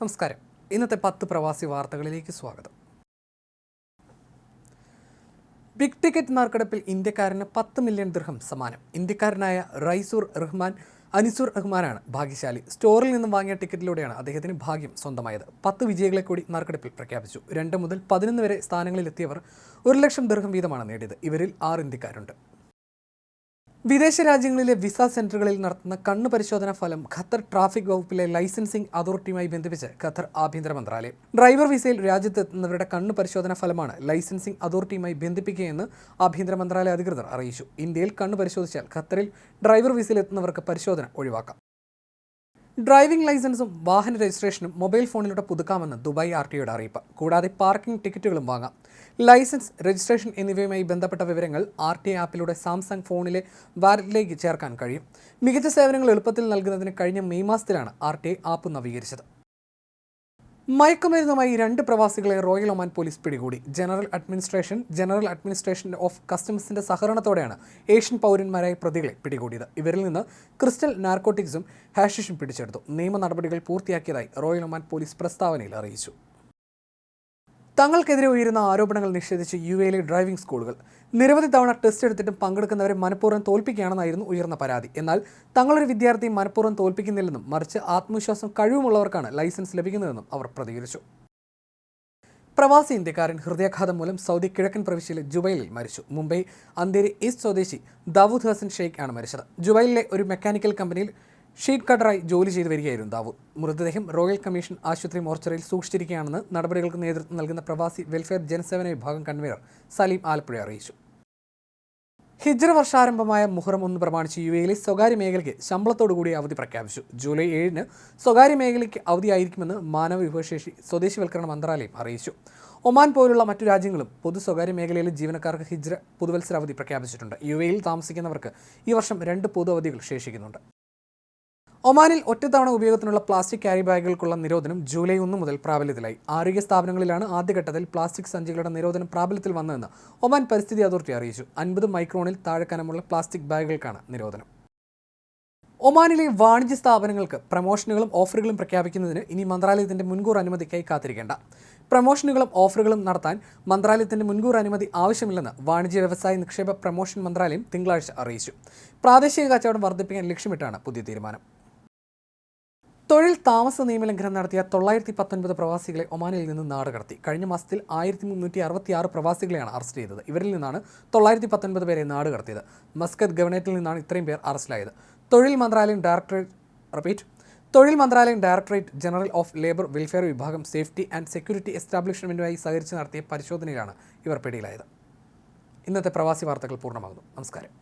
നമസ്കാരം. ഇന്നത്തെ പത്ത് പ്രവാസി വാർത്തകളിലേക്ക് സ്വാഗതം. ബിഗ് ടിക്കറ്റ് നറുക്കെടുപ്പിൽ ഇന്ത്യക്കാരന് പത്ത് മില്യൺ ദൃഹം സമ്മാനം. ഇന്ത്യക്കാരനായ റൈസൂർ റഹ്മാൻ അനിസുർ റഹ്മാനാണ് ഭാഗ്യശാലി. സ്റ്റോറിൽ നിന്നും വാങ്ങിയ ടിക്കറ്റിലൂടെയാണ് അദ്ദേഹത്തിന് ഭാഗ്യം സ്വന്തമായത്. പത്ത് വിജയികളെ കൂടി നറുക്കെടുപ്പിൽ പ്രഖ്യാപിച്ചു. രണ്ട് മുതൽ പതിനൊന്ന് വരെ സ്ഥാനങ്ങളിലെത്തിയവർ ഒരു ലക്ഷം ദൃഹം വീതമാണ് നേടിയത്. ഇവരിൽ ആറ് ഇന്ത്യക്കാരുണ്ട്. വിദേശ രാജ്യങ്ങളിലെ വിസ സെന്ററുകളിൽ നടത്തുന്ന കണ്ണു പരിശോധനാ ഫലം ഖത്തർ ട്രാഫിക് വകുപ്പിലെ ലൈസൻസിംഗ് അതോറിറ്റിയുമായി ബന്ധിപ്പിച്ച് ഖത്തർ ആഭ്യന്തര മന്ത്രാലയം. ഡ്രൈവർ വിസയിൽ രാജ്യത്തെത്തുന്നവരുടെ കണ്ണു പരിശോധനാ ഫലമാണ് ലൈസൻസിംഗ് അതോറിറ്റിയുമായി ബന്ധിപ്പിക്കുകയെന്ന് ആഭ്യന്തര മന്ത്രാലയ അധികൃതർ അറിയിച്ചു. ഇന്ത്യയിൽ കണ്ണു പരിശോധിച്ചാൽ ഖത്തറിൽ ഡ്രൈവർ വിസയിൽ എത്തുന്നവർക്ക് പരിശോധന ഒഴിവാക്കാം. ഡ്രൈവിംഗ് ലൈസൻസും വാഹന രജിസ്ട്രേഷനും മൊബൈൽ ഫോണിലൂടെ പുതുക്കാമെന്ന് ദുബായ് ആർ ടിഒയുടെ അറിയിപ്പ്. കൂടാതെ പാർക്കിംഗ് ടിക്കറ്റുകളും വാങ്ങാം. ലൈസൻസ് രജിസ്ട്രേഷൻ എന്നിവയുമായി ബന്ധപ്പെട്ട വിവരങ്ങൾ ആർ ടി ആപ്പിലൂടെ സാംസങ് ഫോണിലെ വാലറ്റിലേക്ക് ചേർക്കാൻ കഴിയും. മികച്ച സേവനങ്ങൾ എളുപ്പത്തിൽ നൽകുന്നതിന് കഴിഞ്ഞ മെയ് മാസത്തിലാണ് ആർ ടി ആപ്പ് നവീകരിച്ചത്. മയക്കുമരുന്നുമായി രണ്ട് പ്രവാസികളെ റോയൽ ഒമാൻ പോലീസ് പിടികൂടി. General administration general administration of കസ്റ്റംസിന്റെ സഹകരണത്തോടെയാണ് ഏഷ്യൻ പൗരന്മാരായ പ്രതികളെ പിടികൂടിയത്. ഇവരിൽ നിന്ന് ക്രിസ്റ്റൽ നാർക്കോട്ടിക്സും ഹാഷിഷും പിടിച്ചെടുത്തു. നിയമ നടപടികൾ പൂർത്തിയാക്കിയതായി റോയൽ ഒമാൻ പോലീസ് പ്രസ്താവനയിൽ അറിയിച്ചു. തങ്ങൾക്കെതിരെ ഉയരുന്ന ആരോപണങ്ങൾ നിഷേധിച്ച് യു എയിലെ ഡ്രൈവിംഗ് സ്കൂളുകൾ. നിരവധി തവണ ടെസ്റ്റ് എടുത്തിട്ടും പങ്കെടുക്കുന്നവരെ മനഃപൂർവം തോൽപ്പിക്കുകയാണെന്നായിരുന്നു ഉയർന്ന പരാതി. എന്നാൽ തങ്ങളൊരു വിദ്യാർത്ഥി മനഃപൂർവം തോൽപ്പിക്കുന്നില്ലെന്നും മറിച്ച് ആത്മവിശ്വാസം കഴിവുമുള്ളവർക്കാണ് ലൈസൻസ് ലഭിക്കുന്നതെന്നും അവർ പ്രതികരിച്ചു. പ്രവാസി ഇന്ത്യക്കാരൻ ഹൃദയാഘാതം മൂലം സൗദി കിഴക്കൻ പ്രവിശ്യയിലെ ജുബൈലിൽ മരിച്ചു. മുംബൈ അന്തേരി ഈസ്റ്റ് സ്വദേശി ദാവൂദ് ഹസൻ ഷെയ്ഖ് ആണ് മരിച്ചത്. ജുബൈലിലെ ഒരു മെക്കാനിക്കൽ കമ്പനിയിൽ ഷീറ്റ് കട്ടറായി ജോലി ചെയ്തു വരികയായിരുന്നു ദാവൂദ്. മൃതദേഹം റോയൽ കമ്മീഷൻ ആശുപത്രി മോർച്ചറിയിൽ സൂക്ഷിച്ചിരിക്കുകയാണെന്ന് നടപടികൾക്ക് നേതൃത്വം നൽകുന്ന പ്രവാസി വെൽഫെയർ ജനസേവന വിഭാഗം കൺവീനർ സലീം ആലപ്പുഴ അറിയിച്ചു. ഹിജ്ര വർഷാരംഭമായ മുഹറം ഒന്ന് പ്രമാണിച്ച് യു എയിലെ സ്വകാര്യ മേഖലയ്ക്ക് ശമ്പളത്തോടുകൂടി അവധി പ്രഖ്യാപിച്ചു. ജൂലൈ ഏഴിന് സ്വകാര്യ മേഖലയ്ക്ക് അവധിയായിരിക്കുമെന്ന് മാനവ വിഭവശേഷി സ്വദേശിവൽക്കരണ മന്ത്രാലയം അറിയിച്ചു. ഒമാൻ പോലുള്ള മറ്റു രാജ്യങ്ങളും പൊതു സ്വകാര്യ മേഖലയിലെ ജീവനക്കാർക്ക് ഹിജ്ര പുതുവത്സര അവധി പ്രഖ്യാപിച്ചിട്ടുണ്ട്. യു എയിൽ താമസിക്കുന്നവർക്ക് ഈ വർഷം രണ്ട് പൊതു അവധികൾ ശേഷിക്കുന്നുണ്ട്. ഒമാനിൽ ഒറ്റത്തവണ ഉപയോഗത്തിനുള്ള പ്ലാസ്റ്റിക് ക്യാരി ബാഗുകൾക്കുള്ള നിരോധനം ജൂലൈ ഒന്ന് മുതൽ പ്രാബല്യത്തിലായി. ആരോഗ്യ സ്ഥാപനങ്ങളിലാണ് ആദ്യഘട്ടത്തിൽ പ്ലാസ്റ്റിക് സഞ്ചികളുടെ നിരോധനം പ്രാബല്യത്തിൽ വന്നതെന്ന് ഒമാൻ പരിസ്ഥിതി അതോറിറ്റി അറിയിച്ചു. അൻപത് മൈക്രോണിൽ താഴെ കനമുള്ള പ്ലാസ്റ്റിക് ബാഗുകൾക്കാണ് നിരോധനം. ഒമാനിലെ വാണിജ്യ സ്ഥാപനങ്ങൾക്ക് പ്രമോഷനുകളും ഓഫറുകളും പ്രഖ്യാപിക്കുന്നതിന് ഇനി മന്ത്രാലയത്തിന്റെ മുൻകൂർ അനുമതിക്കായി കാത്തിരിക്കേണ്ട. പ്രമോഷനുകളും ഓഫറുകളും നടത്താൻ മന്ത്രാലയത്തിന്റെ മുൻകൂർ അനുമതി ആവശ്യമില്ലെന്ന് വാണിജ്യ വ്യവസായ നിക്ഷേപ പ്രമോഷൻ മന്ത്രാലയം തിങ്കളാഴ്ച അറിയിച്ചു. പ്രാദേശിക കച്ചവടം വർദ്ധിപ്പിക്കാൻ ലക്ഷ്യമിട്ടാണ് പുതിയ തീരുമാനം. തൊഴിൽ താമസ നിയമലംഘനം നടത്തിയ തൊള്ളായിരത്തി പത്തൊൻപത് പ്രവാസികളെ ഒമാനിൽ നിന്ന് നാട് കടത്തി. കഴിഞ്ഞ മാസത്തിൽ ആയിരത്തി മുന്നൂറ്റി അറുപത്തി ആറ് പ്രവാസികളെയാണ് അറസ്റ്റ് ചെയ്തത്. ഇവരിൽ നിന്നാണ് തൊള്ളായിരത്തി പത്തൊൻപത് പേരെ നാട് കടത്തിയത്. മസ്കത്ത് ഗവർണേറ്റിൽ നിന്നാണ് ഇത്രയും പേർ അറസ്റ്റിലായത്. തൊഴിൽ മന്ത്രാലയം ഡയറക്ടറേറ്റ് റിപ്പീറ്റ് തൊഴിൽ മന്ത്രാലയം directorate general of labour welfare വിഭാഗം സേഫ്റ്റി ആൻഡ് സെക്യൂരിറ്റി എസ്റ്റാബ്ലിഷ്മെന്റുമായി സഹകരിച്ച് നടത്തിയ പരിശോധനയിലാണ് ഇവർ പിടിയിലായത്. ഇന്നത്തെ പ്രവാസി വാർത്തകൾ പൂർണമാകുന്നു. നമസ്കാരം.